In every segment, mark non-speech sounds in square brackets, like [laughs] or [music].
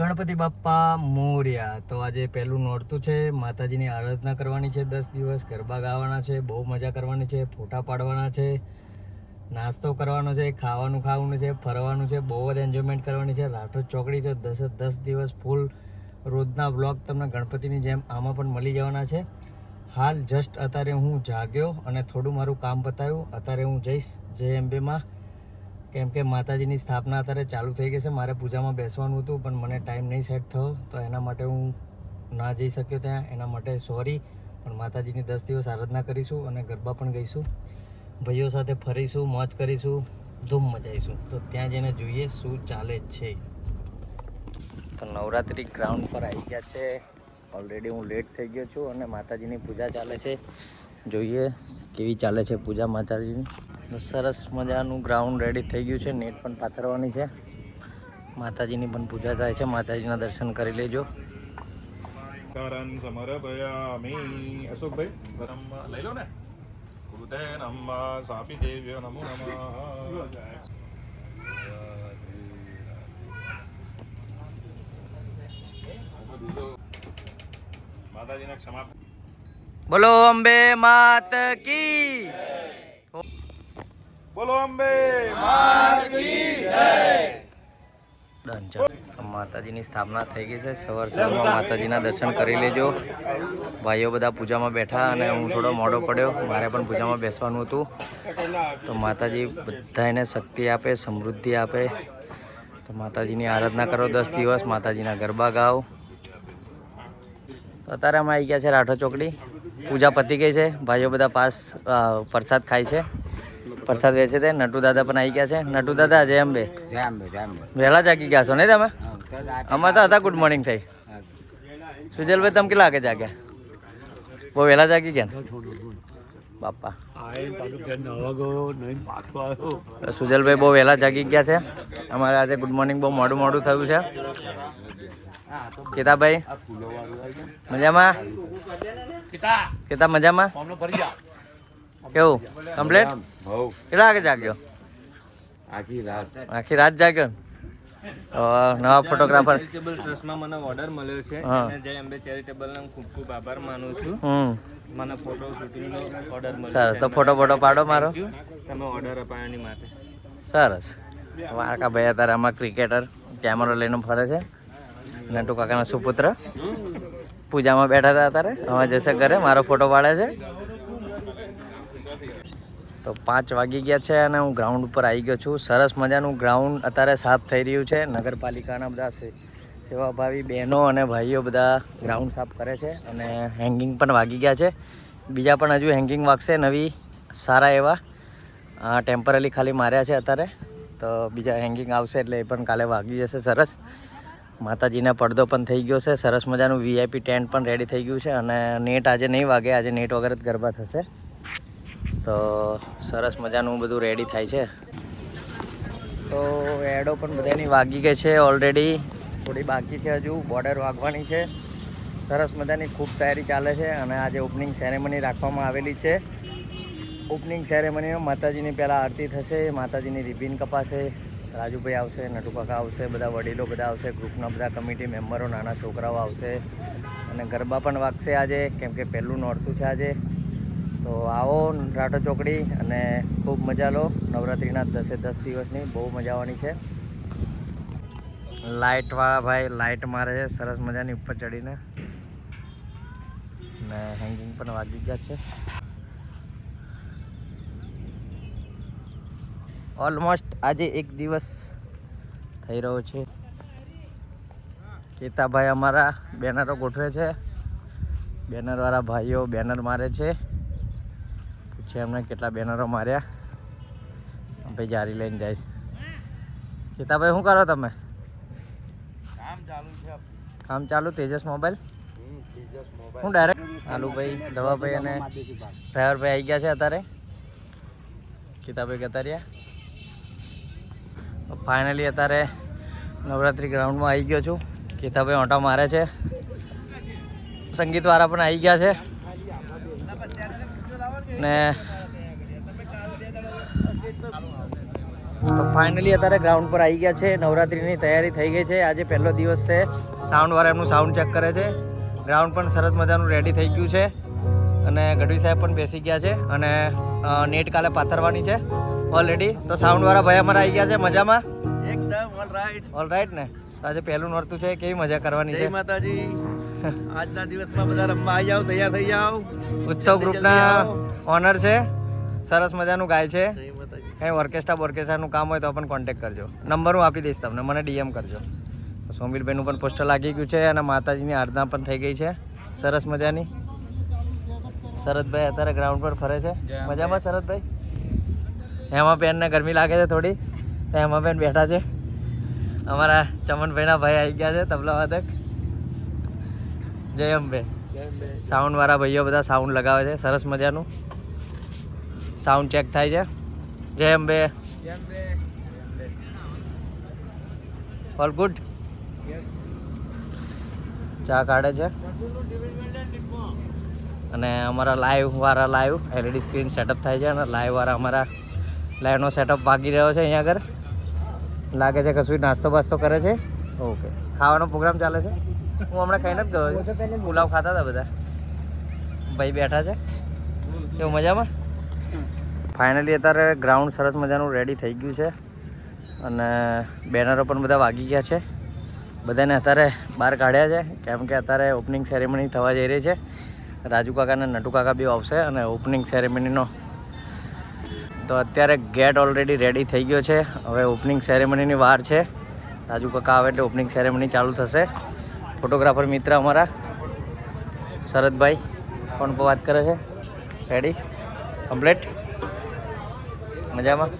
ગણપતિ બાપ્પા મોર્યા. તો આજે પહેલું નોરતું છે. માતાજીની આરાધના કરવાની છે દસ દિવસ. ગરબા ગાવાના છે. બહુ મજા કરવાની છે. ફોટા પાડવાના છે. નાસ્તો કરવાનો છે. ખાવાનું ખાવાનું છે. ફરવાનું છે. બહુ જ એન્જોયમેન્ટ કરવાની છે. રાઠોડ ચોકડી તો દસે દસ દિવસ ફૂલ રોજના બ્લોગ તમને ગણપતિની જેમ આમાં પણ મળી જવાના છે. હાલ જસ્ટ અત્યારે હું જાગ્યો અને થોડું મારું કામ પતાવ્યું અત્યારે હું જઈશ જે એમ્બેમાં કેમ કે માતાજીની સ્થાપના અત્યારે ચાલુ થઈ ગઈ છે. મારે પૂજામાં બેસવાનું હતું, પણ મને ટાઈમ નહીં સેટ થયો. તો એના માટે હું ના જઈ શક્યો ત્યાં. એના માટે સોરી. પણ માતાજીની દસ દિવસ આરાધના કરીશું અને ગરબા પણ ગઈશું. ભાઈઓ સાથે ફરીશું, મોજ કરીશું, ધૂમ મજાઈશું તો ત્યાં જઈને જોઈએ શું ચાલે છે. તો નવરાત્રિ ગ્રાઉન્ડ પર આવી ગયા છે. ઓલરેડી હું લેટ થઈ ગયો છું અને માતાજીની પૂજા ચાલે છે. જોઈએ કેવી ચાલે છે પૂજા માતાજીની. સરસ મજાનું ગ્રાઉન્ડ રેડી થઈ ગયું છે, નેટ પણ પાથરવાની છે. માતાજીની પણ પૂજા થાય છે, માતાજીના દર્શન કરી લેજો. લઈ માતાજીને ક્ષમા બોલો અંબે માત કી બોલો અંબે માત કી ડન ચાલો. તો માતાજીની સ્થાપના થઈ ગઈ છે. સવાર સવારમાં માતાજીના દર્શન કરી લેજો. ભાઈઓ બધા પૂજામાં બેઠા અને હું થોડો મોડો પડ્યો. મારે પણ પૂજામાં બેસવાનું હતું. તો માતાજી બધાને શક્તિ આપે સમૃદ્ધિ આપે. તો માતાજીની આરાધના કરો દસ દિવસ. માતાજીના ગરબા ગાઓ. અત્યારે અમે આવી ગયા છે રાઠો ચોકડી. પૂજા પતી ગઈ છે. ભાઈઓ બધા પાસ પ્રસાદ ખાય છે. પ્રસાદ વેચે છે. નટુ દાદા પણ આવી ગયા છે. નટુ દાદા જય અંબે. વહેલા જાગી ગયા છો ને તમે? અમારે તો હતા ગુડ મોર્નિંગ થઈ. સુજલભાઈ તમે કેટલા વાગે જાગ્યા? બહુ વહેલા જાગી ગયા બાપા. સુજલભાઈ બહુ વહેલા જાગી ગયા છે. અમારે આજે ગુડ મોર્નિંગ બહુ મોડું મોડું થયું છે. કેતાભાઈ મજામાં? કેતા મજામાં? કેવું? કમ્પ્લેટ કેટલા વાગે જાગ્યો? આખી રાત. આખી રાત જાગ્યો નવા ફોટોગ્રાફર. ચેરિટેબલ ટ્રસ્ટમાં મને ઓર્ડર મળ્યો છે. અને જય અંબે ચેરિટેબલનો ખૂબ ખૂબ આભાર માનું છું. મને ફોટો શૂટિંગનો ઓર્ડર મળ્યો સરસ તો ફોટો ફોટો પાડો મારો. તમે ઓર્ડર અપાયો માટે. સરસ. વાળકા ભાઈ અત્યારે આમાં ક્રિકેટર કેમેરો લઈને ફરે છે. નટુ કાકાના સુપુત્ર. પૂજામાં બેઠા હતા અત્યારે. હવે જશે ઘરે. મારો ફોટો પાડે છે. તો પાંચ વાગી ગયા છે અને હું ગ્રાઉન્ડ ઉપર આવી ગયો છું. સરસ મજાનું ગ્રાઉન્ડ અત્યારે સાફ થઈ રહ્યું છે. નગરપાલિકાના બધા સેવાભાવી બહેનો અને ભાઈઓ બધા ગ્રાઉન્ડ સાફ કરે છે અને હેંગિંગ પણ વાગી ગયા છે. બીજા પણ હજુ હેંગિંગ વાગશે નવી, સારા એવા. ટેમ્પરરી ખાલી માર્યા છે અત્યારે. તો બીજા હેંગિંગ આવશે એટલે એ પણ કાલે વાગી જશે સરસ. માતાજીના પડદો પણ થઈ ગયો છે. સરસ મજાનું વીઆઈપી ટેન્ટ પણ રેડી થઈ ગયું છે અને નેટ આજે નહીં વાગે. આજે નેટ વગર જ ગરબા થશે. તો સરસ મજાનું બધું રેડી થાય છે. તો એડો પણ બધાની વાગી ગઈ છે ઓલરેડી થોડી બાકી છે હજુ બોર્ડર વાગવાની છે. સરસ મજાની ખૂબ તૈયારી ચાલે છે અને આજે ઓપનિંગ સેરેમની રાખવામાં આવેલી છે. ઓપનિંગ સેરેમનીમાં માતાજીની પહેલાં આરતી થશે, માતાજીની રિબિન કપાશે, રાજુભાઈ આવશે નટુકાકા આવશે, બધા વડીલો બધા આવશે ગ્રુપના બધા કમિટી મેમ્બરો નાના છોકરાઓ આવશે. અને ગરબા પણ વાગશે આજે, કેમ કે પહેલું નોરતું છે આજે. તો આવો રાઠો ચોકડી અને ખૂબ મજા લો. નવરાત્રિના દસે દસ દિવસની બહુ મજા આવવાની છે લાઇટવાળા ભાઈ લાઇટ મારે છે, સરસ મજાની ઉપર ચડીને. ને હેંગિંગ પણ વાગી ગયા છે. ઓલમોસ્ટ આજે એક દિવસ થઈ રહ્યો છે. કેતાભાઈ અમારા બેનરો ગોઠવે છે. બેનરવાળા ભાઈઓ બેનર મારે છે. પૂછે એમને કેટલા બેનરો માર્યા. ભાઈ જારી લઈને જાય છે. કેતાભાઈ શું કરો તમે? કામ ચાલુ છે કામ ચાલુ? તેજસ મોબાઈલ? હું ડાયરેક્ટ આલુભાઈ દવાભાઈ અને ડ્રાઈવરભાઈ આવી ગયા છે અત્યારે? કિતાભાઈ ગતા રહ્યા? ફાઇનલી અત્યારે નવરાત્રિ ગ્રાઉન્ડમાં આવી ગયો છું. કિતાભાઈ ઓટા મારે છે. સંગીતવાળા પણ આવી ગયા છે. ને તો ફાઇનલી અત્યારે ગ્રાઉન્ડ પર આવી ગયા છે. નવરાત્રિની તૈયારી થઈ ગઈ છે. આજે પહેલો દિવસ છે. સાઉન્ડવાળા એમનું સાઉન્ડ ચેક કરે છે. ગ્રાઉન્ડ પણ સરસ મજાનું રેડી થઈ ગયું છે. અને ગઢવી સાહેબ પણ બેસી ગયા છે અને નેટ કાલે પાથરવાની છે ઓલરેડી તો સાઉન્ડવાળા ભાઈ અમારા આવી ગયા છે. મજામાં? એકદમ ઓલ રાઈટ ઓલ ને? આજે પહેલું નોરતું છે. કેવી મજા કરવાની છે? માતાજી. [laughs] આજના દિવસમાં બધા રમવા આવી જાવ તૈયાર થઈ જાવ ઉત્સવ ગ્રુપના ઓનર છે. સરસ મજાનું ગાય છે. કંઈ ઓર્કેસ્ટ્રા બોર્કેસ્ટ્રાનું કામ હોય તો પણ કોન્ટેક્ટ કરજો. નંબર હું આપી દઈશ તમને મને ડીએમ કરજો. સોમિલભાઈનું પણ પોસ્ટર લાગી ગયું છે અને માતાજીની આરાધના પણ થઈ ગઈ છે. સરસ મજાની. શરદભાઈ અત્યારે ગ્રાઉન્ડ પર ફરે છે. મજામાં શરદભાઈ? હેમાબેનને ગરમી લાગે છે થોડી. તો હેમા બેન બેઠા છે. અમારા ચમનભાઈના ભાઈ આવી ગયા છે તબલા વાદક. જય અંબે. સાઉન્ડ વાળા ભાઈઓ બધા સાઉન્ડ લગાવે છે સરસ મજાનું. સાઉન્ડ ચેક થાય છે. જય અંબે. ઓલ ગુડ ચા કાઢે છે. અને અમારા લાઈવ વાળા લાઈવ એલઈડી સ્ક્રીન સેટઅપ થાય છે અને લાઈવ વાળા અમારા લાઈવનો સેટઅપ ભાગી રહ્યો છે અહીંયા આગળ. લાગે છે કશું નાસ્તો બાસ્તો કરે છે. ઓકે ખાવાનો પ્રોગ્રામ ચાલે છે. હું હમણાં ખાઈને નથી ગયો પુલાવ ખાતા હતા બધા. ભાઈ બેઠા છે. એવું મજામાં? ફાઇનલી અત્યારે ગ્રાઉન્ડ સરસ મજાનું રેડી થઈ ગયું છે. અને બેનરો પણ બધા વાગી ગયા છે. બધાને અત્યારે બહાર કાઢ્યા છે. કેમ કે અત્યારે ઓપનિંગ સેરેમની થવા જઈ રહી છે. રાજુ કાકા અને નટુ કાકા બી આવશે અને ઓપનિંગ સેરેમનીનો તો અત્યારે ગેટ ઓલરેડી રેડી થઈ ગયો છે. હવે ઓપનિંગ સેરેમનીની વાર છે. રાજુ કાકા આવે એટલે ઓપનિંગ સેરેમની ચાલુ થશે. ફોટોગ્રાફર મિત્ર અમારા શરદભાઈ ફોન પર વાત કરે છે. રેડી કમ્પ્લેટ મજામાં?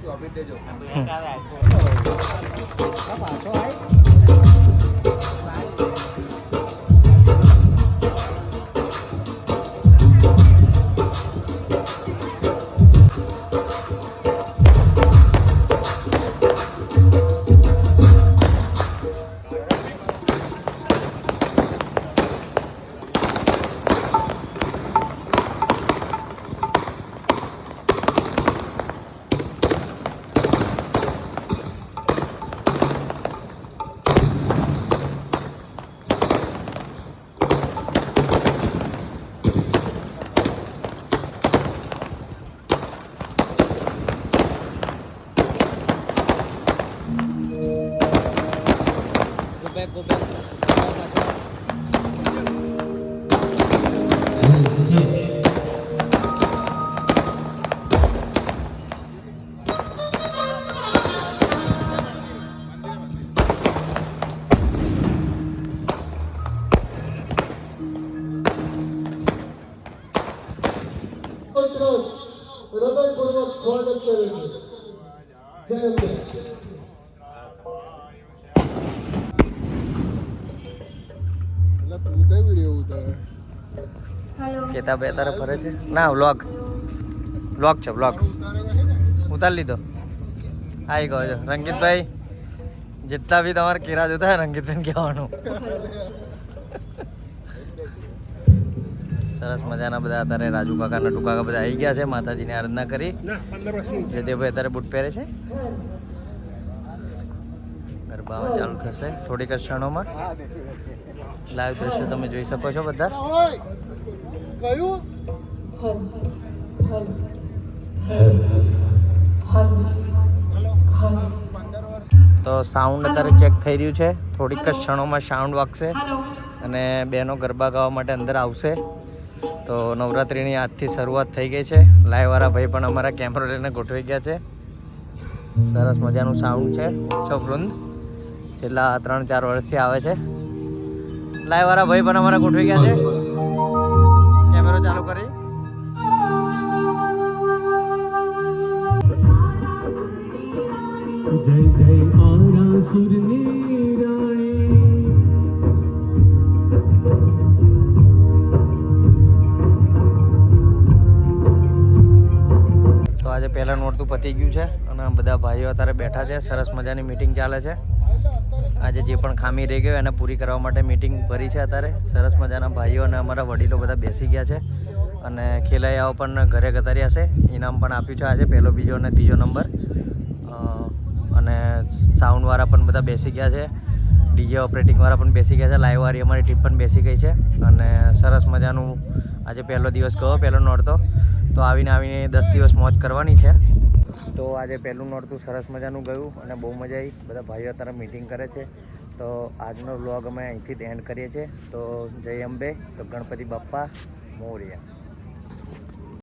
હૃદયપૂર્વક સ્વાગત કરે છે. જય અંબે. એટલે તું કઈ વીડિયો ઉતારે? કેતાભાઈ અત્યારે ફરે છે? ના વ્લોગ વ્લોગ છે વ્લોગ ઉતાર લીધો. આવી ગયો છો. રંગીતભાઈ જેટલા બી તમારે કેરા જોતા હોય રંગીતભાઈ કહેવાનું. [laughs] સરસ મજાના બધા અત્યારે રાજુ કાકા નટુ કાકા બધા આવી ગયા છે માતાજીની આરાધના કરી. જયદેવભાઈ અત્યારે બુટ પહેરે છે. ગરબામાં ચાલુ થશે થોડીક જ ક્ષણોમાં. લાઈવ દ્રશ્ય તમે જોઈ શકો છો બધા. તો સાઉન્ડ અત્યારે ચેક થઈ રહ્યું છે. થોડીક જ ક્ષણોમાં સાઉન્ડ વાગશે. અને બેનો ગરબા ગાવા માટે અંદર આવશે. તો નવરાત્રિની આજથી શરૂઆત થઈ ગઈ છે. લાઈવવાળા ભાઈ પણ અમારા કેમેરો લઈને ગોઠવી ગયા છે. સરસ મજાનું સાઉન્ડ છે ઉત્સવ વૃંદ છેલ્લા ત્રણ ચાર વર્ષથી આવે છે. લાઈવવાળા ભાઈ પણ અમારા ગોઠવી ગયા છે. કેમેરો ચાલુ કરી. જય જય આરાસુરની રાણી પહેલા નોરતું પતી ગયું છે અને બધા ભાઈઓ અત્યારે બેઠા છે. સરસ મજાની મીટિંગ ચાલે છે. આજે જે પણ ખામી રહી ગયો એને પૂરી કરવા માટે મિટિંગ ભરી છે અત્યારે. સરસ મજાના ભાઈઓ અને અમારા વડીલો બધા બેસી ગયા છે. અને ખેલૈયાઓ પણ ઘરે ગતાર્યા છે. ઇનામ પણ આપ્યું છે આજે, પહેલો, બીજો અને ત્રીજો નંબર. અને સાઉન્ડવાળા પણ બધા બેસી ગયા છે. ડીજે ઓપરેટિંગવાળા પણ બેસી ગયા છે. લાઈવવાળી અમારી ટીમ પણ બેસી ગઈ છે. અને સરસ મજાનું આજે પહેલો દિવસ ગયો, પહેલો નોરતો. તો આવીને આવીને દસ દિવસ મોજ કરવાની છે. તો આજે પહેલું નોરતું સરસ મજાનું ગયું અને બહુ મજા આવી બધા ભાઈઓ અત્યારે મીટિંગ કરે છે. તો આજનો વ્લોગ અમે અહીંથી જ એન્ડ કરીએ છીએ. તો જય અંબે, તો ગણપતિ બાપ્પા, મોર્યા.